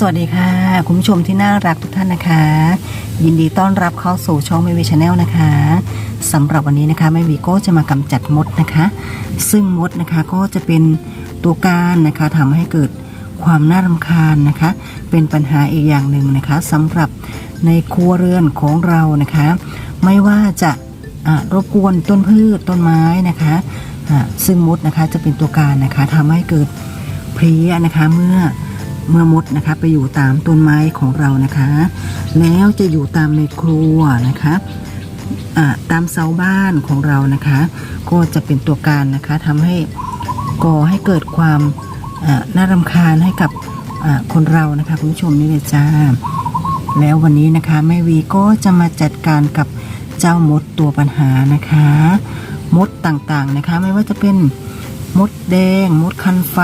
สวัสดีค่ะ คุณผู้ชมที่น่ารักทุกท่านนะคะ ยินดีต้อนรับเข้าสู่ช่องไม่วีชาแนลนะคะสำหรับวันนี้นะคะไม่วีก็จะมากำจัดมดนะคะ ซึ่งมดนะคะก็จะเป็นตัวการนะคะทำให้เกิดความน่ารำคาญนะคะ เป็นปัญหาอีกอย่างหนึ่งนะคะสำหรับในครัวเรือนของเรานะคะ ไม่ว่าจะรบกวนต้นพืชต้นไม้นะคะซึ่งมดนะคะจะเป็นตัวการนะคะทำให้เกิดเพลี้ยนะคะเมื่อ เมื่อมดนะคะ ไปอยู่ตามต้นไม้ของเรานะคะ แล้วจะอยู่ตามในครัวนะคะตามเสาบ้านของเรานะคะ ก็จะเป็นตัวการนะคะทำให้ก่อให้เกิดความน่ารำคาญให้กับคนเรานะคะคุณผู้ชมนี่เลยจ้าแล้ววันนี้นะคะแม่วีก็จะมาจัดการกับเจ้ามดตัวปัญหานะคะ มดต่างๆนะคะ ไม่ว่าจะเป็นมดแดง มดคันไฟ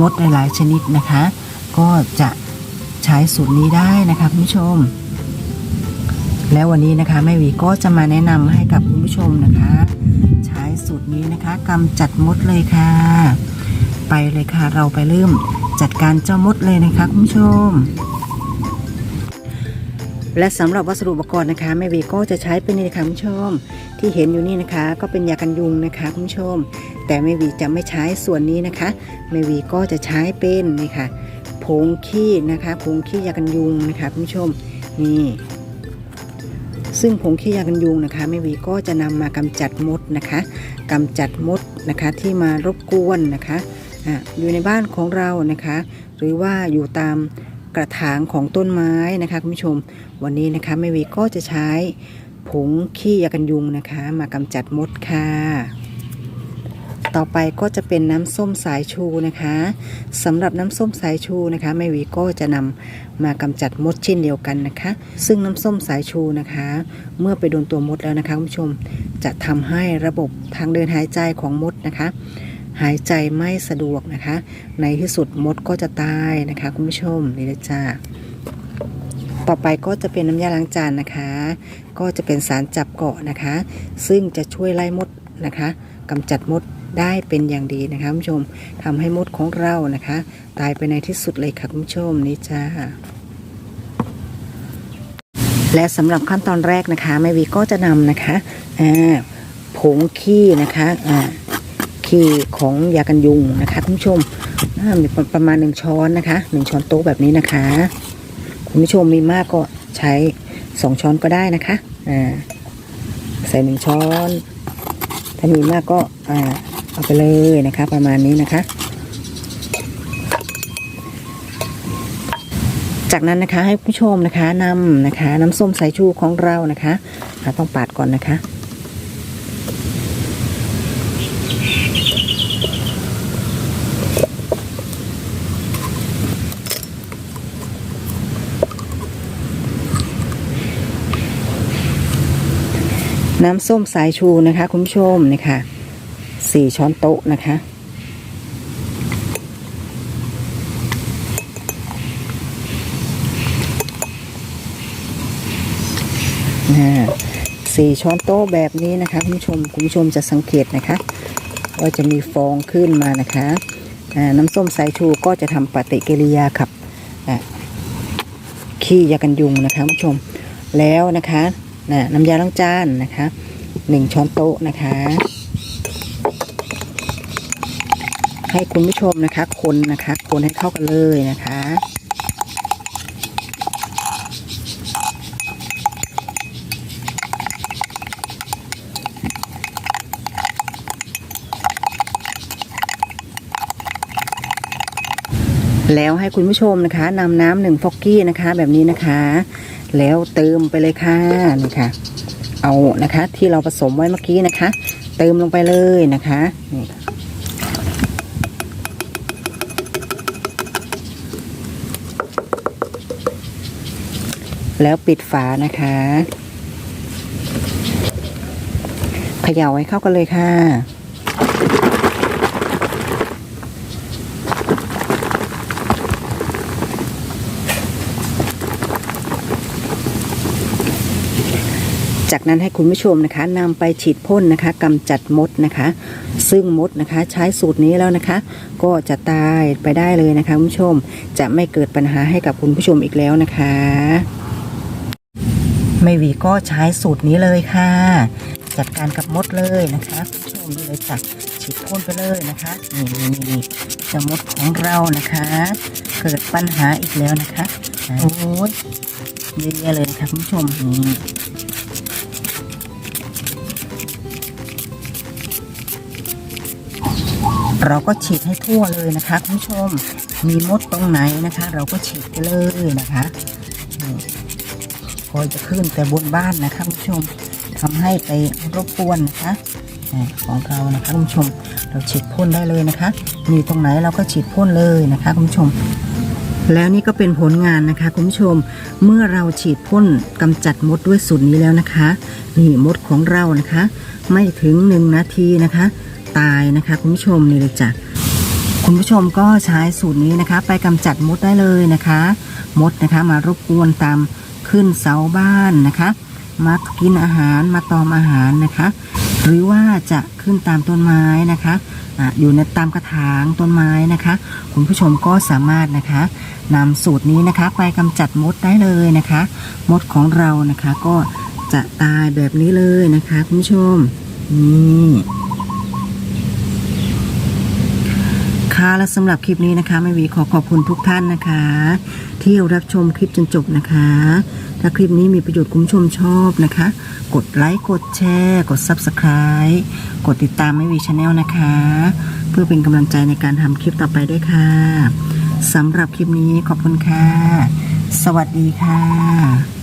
มดหลายๆชนิดนะคะ ก็จะใช้สูตรนี้ได้นะคะคุณผู้ชม แล้ววันนี้นะคะแม่วีก็จะมาแนะนำให้กับคุณผู้ชมนะคะ ใช้สูตรนี้นะคะกำจัดมดเลยค่ะ ไปเลยค่ะเราไปเริ่มจัดการเจ้ามดเลยนะคะคุณผู้ชม และสำหรับวัสดุอุปกรณ์นะคะแม่วีก็จะใช้เป็นนี่นะคะคุณผู้ชมที่เห็นอยู่นี่นะคะ ก็เป็นยากันยุงนะคะคุณผู้ชม แต่แม่วีจะไม่ใช้ส่วนนี้นะคะแม่วีก็จะใช้เป็นนี่ค่ะผงขี้นะคะผงขี้ยากันยุงนะคะคุณผู้ชมนี่ซึ่งผงขี้ยากันยุงนะคะแม่วีก็จะนำมากำจัดมดนะคะกำจัดมดนะคะที่มารบกวนนะคะอยู่ในบ้านของเรานะคะ หรือว่าอยู่ตาม กระถางของต้นไม้นะคะคุณผู้ชม วันนี้นะคะแม่วีก็จะใช้ผงขี้ยากันยุงนะคะ มากำจัดมดค่ะ ต่อไปก็จะเป็นน้ำส้มสายชูนะคะสำหรับน้ำส้มสายชูนะคะแม่วีก็จะนำมากำจัดมดเช่นเดียวกันนะคะ ซึ่งน้ำส้มสายชูนะคะ เมื่อไปโดนตัวมดแล้วนะคะคุณผู้ชมจะทำให้ระบบทางเดินหายใจของมดนะคะ หายใจไม่สะดวกนะคะ ในที่สุดมดก็จะตายนะคะ คุณผู้ชมนี่เลยจ้าต่อไปก็จะเป็นน้ำยาล้างจานนะคะ ก็จะเป็นสารจับเกาะนะคะ ซึ่งจะช่วยไล่มดนะคะกำจัดมดได้เป็นอย่างดีนะคะคุณผู้ชมทำให้มดของเรานะคะ ตายไปในที่สุดเลยค่ะคุณผู้ชมนี่จ้าและสำหรับขั้นตอนแรกนะคะแม่วีก็จะนำนะคะผงขี้นะคะอ่า ขี้ของยากันยุงนะคะคุณผู้ชมมีประมาณหนึ่งช้อนนะคะหนึ่งช้อนโต๊ะแบบนี้นะคะ คุณผู้ชมมีมากก็ใช้สองช้อนก็ได้นะคะอ่าใส่หนึ่งช้อน ถ้ามีมากก็อ่าเอาไปเลยนะคะ ประมาณนี้นะคะ จากนั้นนะคะให้ผู้ชมนะคะนำนะคะ น้ำส้มสายชูของเรานะคะต้องปาดก่อนนะคะ น้ำส้มสายชูนะคะคุณผู้ชมนี่ค่ะสี่ช้อนโต๊ะนะคะอ่าสี่ช้อนโต๊ะแบบนี้นะคะคุณผู้ชมคุณผู้ชมจะสังเกตนะคะว่าจะมีฟองขึ้นมานะคะอ่าน้ำส้มสายชูก็จะทำปฏิกิริยากับขี้ยากันยุงนะคะคุณผู้ชมแล้วนะคะ นะน้ำยาล้างจานนะคะหนึ่งช้อนโต๊ะนะคะ ให้คุณผู้ชมนะคะ คนนะคะ คนให้เข้ากันเลยนะคะ แล้วให้คุณผู้ชมนะคะนำน้ำหนึ่งฟอกกี้นะคะ แบบนี้นะคะ แล้วเติมไปเลยค่ะนี่ค่ะ เอานะคะ ที่เราผสมไว้เมื่อกี้นะคะ เติมลงไปเลยนะคะนี่แล้วปิดฝานะคะเขย่าให้เข้ากันเลยค่ะ จากนั้นให้คุณผู้ชมนะคะนำไปฉีดพ่นนะคะกำจัดมดนะคะ ซึ่งมดนะคะใช้สูตรนี้แล้วนะคะ ก็จะตายไปได้เลยนะคะคุณผู้ชมจะไม่เกิดปัญหาให้กับคุณผู้ชมอีกแล้วนะคะไม่วีก็ใช้สูตรนี้เลยค่ะ จัดการกับมดเลยนะคะคุณผู้ชมนี่เลยจ้ะฉีดพ่นไปเลยนะคะนี่นี่นี่จะมดของเรานะคะ เกิดปัญหาอีกแล้วนะคะโอ้ยเยอะแยะเลยนะคะคุณผู้ชมนี่ เราก็ฉีดให้ทั่วเลยนะคะคุณผู้ชมมีมดตรงไหนนะคะ เราก็ฉีดไปเลยนะคะคอยจะขึ้นแต่บนบ้านนะคะคุณผู้ชมทำให้ไปรบกวนนะคะของเรานะคะคุณผู้ชม เราฉีดพ่นได้เลยนะคะ มีตรงไหนเราก็ฉีดพ่นเลยนะคะคุณผู้ชม แล้วนี่ก็เป็นผลงานนะคะคุณผู้ชม เมื่อเราฉีดพ่นกำจัดมดด้วยสูตรนี้แล้วนะคะ นี่มดของเรานะคะ ไม่ถึงหนึ่งนาทีนะคะ ตายนะคะคุณผู้ชมนี่เลยจ้ะคุณผู้ชมก็ใช้สูตรนี้นะคะ ไปกำจัดมดได้เลยนะคะ มดนะคะมารบกวนตามขึ้นเสาบ้านนะคะมากินอาหารมาตอมอาหารนะคะ หรือว่าจะขึ้นตามต้นไม้นะคะอะอยู่ในตามกระถางต้นไม้นะคะ คุณผู้ชมก็สามารถนะคะนำสูตรนี้นะคะ ไปกำจัดมดได้เลยนะคะ มดของเรานะคะก็จะตายแบบนี้เลยนะคะ คุณผู้ชมนี่ ค่ะ และสำหรับคลิปนี้นะคะแม่วีขอขอบคุณทุกท่านนะคะ ที่รับชมคลิปจนจบนะคะ ถ้าคลิปนี้มีประโยชน์คุณผู้ชมชอบนะคะ กดไลค์กดแชร์ กด Subscribe กดติดตามแม่วีชาแนลนะคะ เพื่อเป็นกำลังใจในการทำคลิปต่อไปด้วยค่ะสำหรับคลิปนี้ขอบคุณค่ะ สวัสดีค่ะ